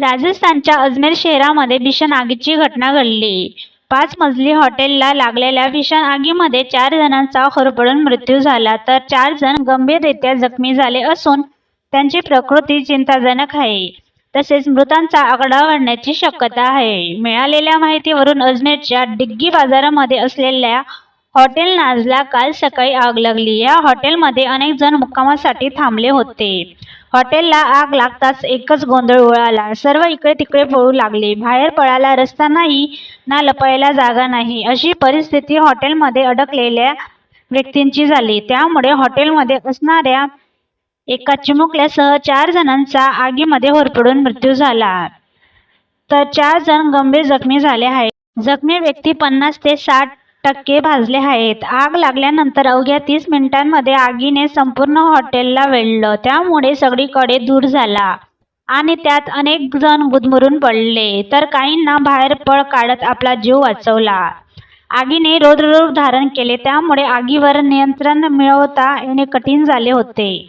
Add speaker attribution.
Speaker 1: राजस्थानच्या अजमेर शहरामध्ये भीषण आगीची घटना घडली. पाच मजली हॉटेलला लागलेल्या भीषण आगीमध्ये चार जणांचा होरपळून मृत्यू झाला तर चार जण गंभीररित्या जखमी झाले असून त्यांची प्रकृती चिंताजनक आहे. तसेच मृतांचा आकडा वाढण्याची शक्यता आहे. मिळालेल्या माहितीवरून अजमेरच्या डिग्गी बाजारामध्ये असलेल्या हॉटेल नाजला काल सकाळी आग लागली. या हॉटेलमध्ये अनेक जण मुक्कामासाठी थांबले होते. हॉटेलला आग लागताच एकच गोंधळ उडाला. सर्व इकडे तिकडे पळू लागले. बाहेर पळायला रस्ता नाही ना लपायला जागा नाही. अशी परिस्थिती हॉटेलमध्ये अडकलेल्या व्यक्तींची झाली. त्यामुळे हॉटेलमध्ये असणाऱ्या एका चिमुकल्यासह चार जणांचा आगीमध्ये होरपडून मृत्यू झाला. तर चार जण गंभीर जखमी झाले आहेत. जखमी व्यक्ती पन्नास ते साठ टक्के भाजले आहेत. आग लागल्यानंतर अवघ्या तीस मिनिटांमध्ये आगीने संपूर्ण हॉटेलला वेढलं. त्यामुळे सगळीकडे धूर झाला आणि त्यात अनेक जण गुदमरून पडले. तर काहींना बाहेर पळ काढत आपला जीव वाचवला. आगीने रोज धारण केले. त्यामुळे आगीवर नियंत्रण मिळवता येणे कठीण झाले होते.